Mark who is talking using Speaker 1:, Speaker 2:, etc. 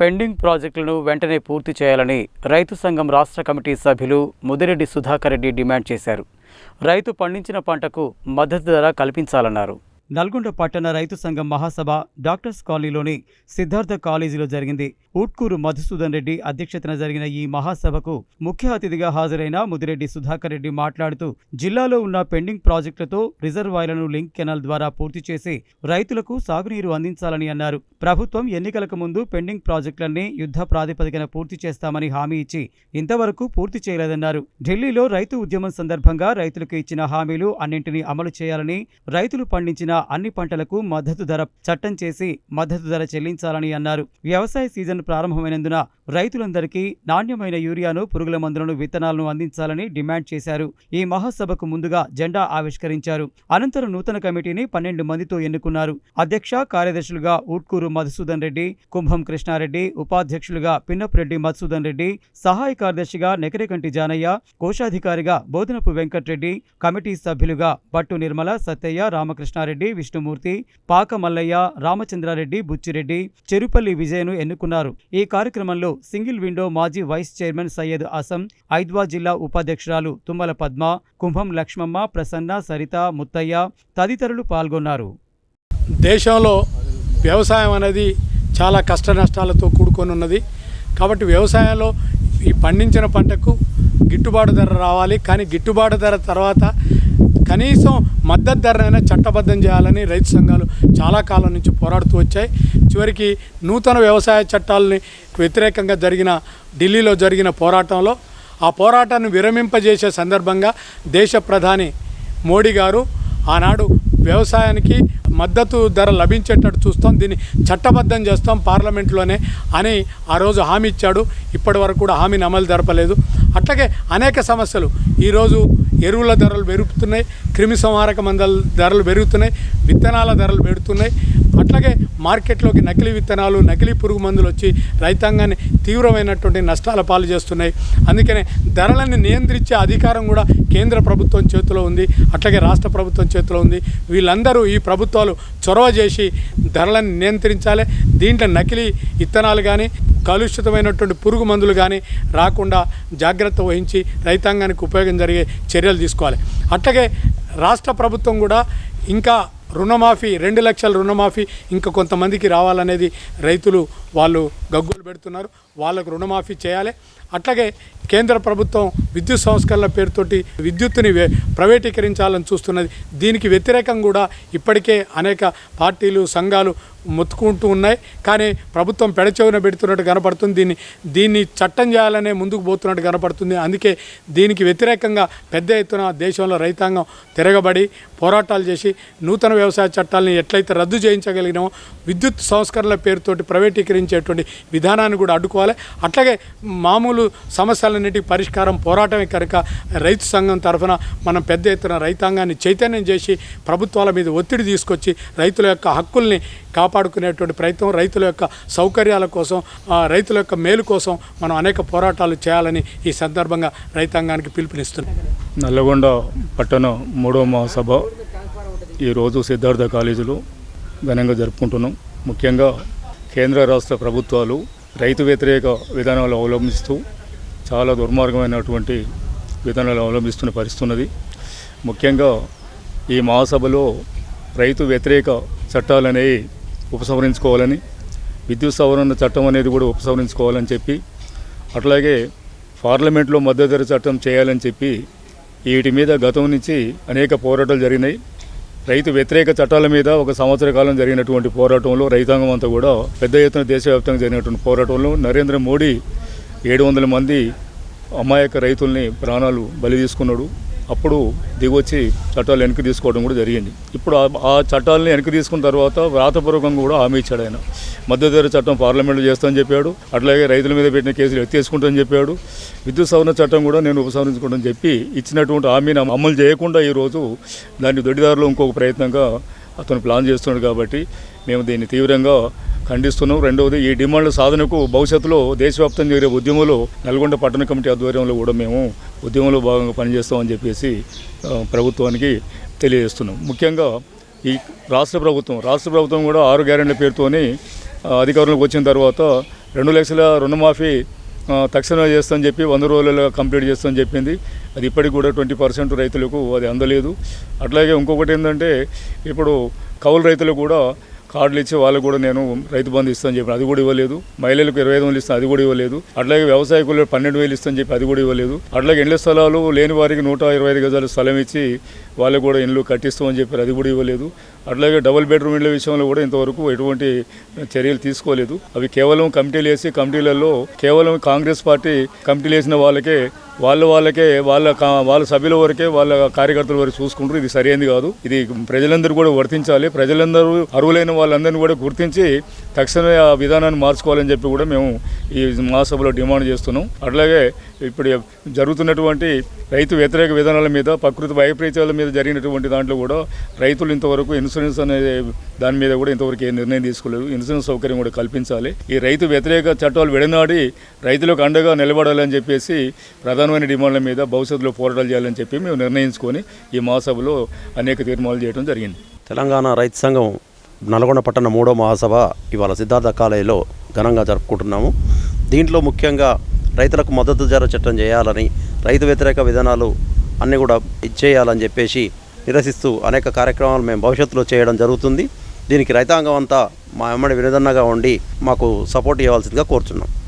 Speaker 1: Pending ప్రాజెక్టులను వెంటనే పూర్తి చేయాలని రైతు సంఘం రాష్ట్ర కమిటీ సభ్యులు ముదిరెడ్డి సుధాకర్ రెడ్డి డిమాండ్ చేశారు. రైతు పండించిన పంటకు మద్దతు ధర కల్పించాలన్నారు. నల్గొండ పట్టణ రైతు సంఘం మహాసభ డాక్టర్స్ కాలనీలోని సిద్ధార్థ కాలేజీలో జరిగింది. ఊట్కూరు మధుసూదన్ రెడ్డి అధ్యక్షతన జరిగిన ఈ మహాసభకు ముఖ్య అతిథిగా హాజరైన ముదిరెడ్డి సుధాకర్ రెడ్డి మాట్లాడుతూ జిల్లాలో ఉన్న పెండింగ్ ప్రాజెక్టులతో రిజర్వాయర్లను లింక్ కెనాల్ ద్వారా పూర్తి చేసి రైతులకు సాగునీరు అందించాలని అన్నారు. ప్రభుత్వం ఎన్నికలకు ముందు పెండింగ్ ప్రాజెక్టులన్నీ యుద్ధ ప్రాతిపదికన పూర్తి చేస్తామని హామీ ఇచ్చి ఇంతవరకు పూర్తి చేయలేదన్నారు. ఢిల్లీలో రైతు ఉద్యమం సందర్భంగా రైతులకు ఇచ్చిన హామీలు అన్నింటినీ అమలు చేయాలని రైతులు పండించిన అన్ని పంటలకు మద్దతు ధర చట్టం చేసి మద్దతు ధర చెల్లించాలని అన్నారు. వ్యవసాయ సీజన్ ప్రారంభమైనందున రైతులందరికీ నాణ్యమైన యూరియాను పురుగుల మందులను విత్తనాలను అందించాలని డిమాండ్ చేశారు. ఈ మహాసభకు ముందుగా జెండా ఆవిష్కరించారు. అనంతరం నూతన కమిటీని పన్నెండు మందితో ఎన్నుకున్నారు. అధ్యక్ష కార్యదర్శులుగా ఊట్కూరు మధుసూదన్ రెడ్డి కుంభం కృష్ణారెడ్డి ఉపాధ్యక్షులుగా పిన్నపరెడ్డి మధుసూదన్ రెడ్డి సహాయ కార్యదర్శిగా నెకరేకంటి జానయ్య కోశాధికారిగా బోధనపు వెంకట్రెడ్డి కమిటీ సభ్యులుగా బట్టు నిర్మల సత్తయ్య రామకృష్ణారెడ్డి విష్ణుమూర్తి పాక మల్లయ్య రామచంద్రారెడ్డి బుచ్చిరెడ్డి చెరుపల్లి విజయను ఎన్నుకున్నారు. ఈ కార్యక్రమంలో సింగిల్ విండో మాజీ వైస్ చైర్మన్ సయ్యద్ అసం ఐద్వా జిల్లా ఉపాధ్యక్షురాలు తుమ్మల పద్మ కుంభం లక్ష్మమ్మ ప్రసన్న సరిత ముత్తయ్య తదితరులు పాల్గొన్నారు.
Speaker 2: దేశంలో వ్యవసాయం అనేది చాలా కష్ట నష్టాలతో కూడుకొని ఉన్నది కాబట్టి వ్యవసాయంలో ఈ పండించిన పంటకు గిట్టుబాటు ధర రావాలి. కానీ గిట్టుబాటు ధర తర్వాత కనీసం మద్దతు ధరనైనా చట్టబద్ధం చేయాలని రైతు సంఘాలు చాలా కాలం నుంచి పోరాడుతూ వచ్చాయి. చివరికి నూతన వ్యవసాయ చట్టాలని వ్యతిరేకంగా జరిగిన ఢిల్లీలో జరిగిన పోరాటంలో ఆ పోరాటాన్ని విరమింపజేసే సందర్భంగా దేశ ప్రధాని మోడీ గారు ఆనాడు వ్యవసాయానికి మద్దతు ధర లభించేటట్టు చూస్తాం దీన్ని చట్టబద్ధం చేస్తాం పార్లమెంట్లోనే అని ఆ రోజు హామీ ఇచ్చాడు. ఇప్పటి వరకు కూడా హామీని అమలు జరపలేదు. అట్లాగే అనేక సమస్యలు. ఈరోజు ఎరువుల ధరలు పెరుగుతున్నాయి క్రిమి సంహారక మందల ధరలు పెరుగుతున్నాయి విత్తనాల ధరలు పెడుతున్నాయి. అట్లాగే మార్కెట్లోకి నకిలీ విత్తనాలు నకిలీ పురుగు మందులు వచ్చి రైతాంగాన్ని తీవ్రమైనటువంటి నష్టాల పాలు చేస్తున్నాయి. అందుకనే ధరలను నియంత్రించే అధికారం కూడా కేంద్ర ప్రభుత్వం చేతిలో ఉంది. అట్లాగే రాష్ట్ర ప్రభుత్వం చేతిలో ఉంది. వీళ్ళందరూ ఈ ప్రభుత్వాలు చొరవ చేసి ధరలను నియంత్రించాలి. దీంట్లో నకిలీ విత్తనాలు కానీ కలుషితమైనటువంటి పురుగు మందులు కానీ రాకుండా జాగ్రత్త వహించి రైతాంగానికి ఉపయోగం జరిగే చర్యలు తీసుకోవాలి. అట్లాగే రాష్ట్ర ప్రభుత్వం కూడా ఇంకా రుణమాఫీ రెండు లక్షల రుణమాఫీ ఇంకా కొంతమందికి రావాలనేది రైతులు వాళ్ళు గగ్గు గగ్గోలు పెడుతున్నారు. వాళ్ళకు రుణమాఫీ చేయాలి. అట్లాగే కేంద్ర ప్రభుత్వం విద్యుత్ సంస్కరణల పేరుతోటి విద్యుత్తుని ప్రైవేటీకరించాలని చూస్తున్నది. దీనికి వ్యతిరేకం కూడా ఇప్పటికే అనేక పార్టీలు సంఘాలు మొత్తుకుంటూ ఉన్నాయి. కానీ ప్రభుత్వం పెడచెవిన పెడుతున్నట్టు కనపడుతుంది. దీన్ని దీన్ని చట్టం చేయాలనే ముందుకు పోతున్నట్టు కనపడుతుంది. అందుకే దీనికి వ్యతిరేకంగా పెద్ద ఎత్తున దేశంలో రైతాంగం తిరగబడి పోరాటాలు చేసి నూతన వ్యవసాయ చట్టాలను ఎట్లయితే రద్దు చేయించగలిగినామో విద్యుత్ సంస్కరణల పేరుతోటి ప్రైవేటీకరించేటువంటి విధానాన్ని కూడా అడ్డుకోవాలి. అట్లాగే మామూలు సమస్యలన్నిటి పరిష్కారం పోరాటమే కనుక రైతు సంఘం తరఫున మనం పెద్ద ఎత్తున రైతాంగాన్ని చైతన్యం చేసి ప్రభుత్వాల మీద ఒత్తిడి తీసుకొచ్చి రైతుల యొక్క హక్కుల్ని కాపాడుకునేటువంటి ప్రయత్నం రైతుల యొక్క సౌకర్యాల కోసం ఆ, రైతుల యొక్క మేలు కోసం మనం అనేక పోరాటాలు చేయాలని ఈ సందర్భంగా రైతాంగానికి పిలుపునిస్తున్నాం.
Speaker 3: నల్లగొండ పట్టణం మూడవ మహాసభ ఈరోజు సిద్ధార్థ కాలేజీలో ఘనంగా జరుపుకుంటున్నాం. ముఖ్యంగా కేంద్ర రాష్ట్ర ప్రభుత్వాలు రైతు వ్యతిరేక విధానాలు అవలంబిస్తూ చాలా దుర్మార్గమైనటువంటి విధానాలు అవలంబిస్తున్న పరిస్థితి ఉన్నది ముఖ్యంగా ఈ మహాసభలో రైతు వ్యతిరేక చట్టాలనేవి ఉపసంహరించుకోవాలని విద్యుత్ సవరణ చట్టం అనేది కూడా ఉపసంహరించుకోవాలని చెప్పి అట్లాగే పార్లమెంట్లో మద్దతు చట్టం చేయాలని చెప్పి వీటి మీద గతం నుంచి అనేక పోరాటాలు జరిగినాయి. రైతు వ్యతిరేక చట్టాల మీద ఒక సంవత్సర కాలం జరిగినటువంటి పోరాటంలో రైతాంగం అంతా కూడా పెద్ద ఎత్తున దేశవ్యాప్తంగా జరిగినటువంటి పోరాటంలో నరేంద్ర మోడీ ఏడు వందల మంది అమాయక రైతుల్ని ప్రాణాలు బలి తీసుకున్నాడు. అప్పుడు దిగొచ్చి చట్టాలు వెనక్కి తీసుకోవడం కూడా జరిగింది. ఇప్పుడు ఆ- ఆ చట్టాలని వెనక్కి తీసుకున్న తర్వాత వ్రాతపూర్వకంగా కూడా హామీ ఇచ్చాడు ఆయన. మద్దతు చట్టం పార్లమెంట్లో చేస్తానని చెప్పాడు. అట్లాగే రైతుల మీద పెట్టిన కేసులు ఎత్తేసుకుంటానని చెప్పాడు. విద్యుత్ సవరణ చట్టం కూడా నేను ఉపసంహరించుకుంటానని చెప్పి ఇచ్చినటువంటి హామీని అమలు చేయకుండా ఈరోజు దాన్ని దొడ్డిదారులు ఇంకొక ప్రయత్నంగా అతను ప్లాన్ చేస్తున్నాడు కాబట్టి మేము దీన్ని తీవ్రంగా ఖండిస్తున్నాం. రెండవది ఈ డిమాండ్ల సాధనకు భవిష్యత్తులో దేశవ్యాప్తంగా జరిగే ఉద్యమంలో నల్గొండ పట్టణ కమిటీ ఆధ్వర్యంలో కూడా మేము ఉద్యమంలో భాగంగా పనిచేస్తామని చెప్పేసి ప్రభుత్వానికి తెలియజేస్తున్నాం. ముఖ్యంగా ఈ రాష్ట్ర ప్రభుత్వం రాష్ట్ర ప్రభుత్వం కూడా ఆరు గ్యారెంట్ల పేరుతోని అధికారులకు అధికారంలోకి వచ్చిన తర్వాత రెండు లక్షల రుణమాఫీ తక్షణమే చేస్తామని చెప్పి వంద రోజులలో కంప్లీట్ చేస్తామని చెప్పింది. అది ఇప్పటికి కూడా ట్వంటీ పర్సెంట్ రైతులకు అది అందలేదు. అట్లాగే ఇంకొకటి ఏంటంటే ఇప్పుడు కౌలు రైతులు కూడా కార్డులు ఇచ్చి వాళ్ళకు కూడా నేను రైతు బంధు ఇస్తాను చెప్పి అది కూడా ఇవ్వలేదు. మహిళలకు ఇరవై ఐదు వందలు ఇస్తాను అది కూడా ఇవ్వలేదు. అట్లాగే వ్యవసాయకులు పన్నెండు వేలు ఇస్తాను చెప్పి అది కూడా ఇవ్వలేదు. అట్లాగే ఇండ్ల స్థలాలు లేని వారికి నూట ఇరవై ఐదు గజాలు స్థలం ఇచ్చి వాళ్ళకు కూడా ఇండ్లు కట్టిస్తామని చెప్పారు అది కూడా ఇవ్వలేదు. అట్లాగే డబుల్ బెడ్రూమ్ ఇళ్ళ విషయంలో కూడా ఇంతవరకు ఎటువంటి చర్యలు తీసుకోలేదు. అవి కేవలం కమిటీలు వేసి కమిటీలలో కేవలం కాంగ్రెస్ పార్టీ కమిటీలు వేసిన వాళ్ళకే వాళ్ళ వాళ్ళకే వాళ్ళ కా- వాళ్ళ సభ్యుల వరకే వాళ్ళ కార్యకర్తల వరకు చూసుకుంటారు. ఇది సరైనది కాదు. ఇది ప్రజలందరూ కూడా వర్తించాలి. ప్రజలందరూ అర్హులైన వాళ్ళందరినీ కూడా గుర్తించి తక్షణమే ఆ విధానాన్ని మార్చుకోవాలని చెప్పి కూడా మేము ఈ మహాసభలో డిమాండ్ చేస్తున్నాం. అట్లాగే ఇప్పుడు జరుగుతున్నటువంటి రైతు వ్యతిరేక విధానాల మీద ప్రకృతి వైపరీత్యాల మీద జరిగినటువంటి దాంట్లో కూడా రైతులు ఇంతవరకు ఇన్సూరెన్స్ అనే దాని మీద కూడా ఇంతవరకు ఏ నిర్ణయం తీసుకోలేదు. ఇన్సూరెన్స్ సౌకర్యం కూడా కల్పించాలి. ఈ రైతు వ్యతిరేక చట్టాలు విడనాడి రైతులకు అండగా నిలబడాలని చెప్పేసి ప్రధానమైన డిమాండ్ల మీద భవిష్యత్తులో పోరాటాలు చేయాలని చెప్పి మేము నిర్ణయించుకొని ఈ మహాసభలో అనేక తీర్మానాలు చేయడం జరిగింది.
Speaker 4: తెలంగాణ రైతు సంఘం నల్గొండ పట్టణ మూడో మహాసభ ఇవాళ సిద్ధార్థ కాలేజీలో ఘనంగా జరుపుకుంటున్నాము. దీంట్లో ముఖ్యంగా రైతులకు మద్దతు ధర చట్టం చేయాలని రైతు వ్యతిరేక విధానాలు అన్నీ కూడా ఇచ్చేయాలని చెప్పేసి నిరసిస్తూ అనేక కార్యక్రమాలు మేము భవిష్యత్తులో చేయడం జరుగుతుంది. దీనికి రైతాంగం అంతా మా అమ్మడి వినదన్నగా ఉండి మాకు సపోర్ట్ ఇవ్వాల్సిందిగా కోరుచున్నాం.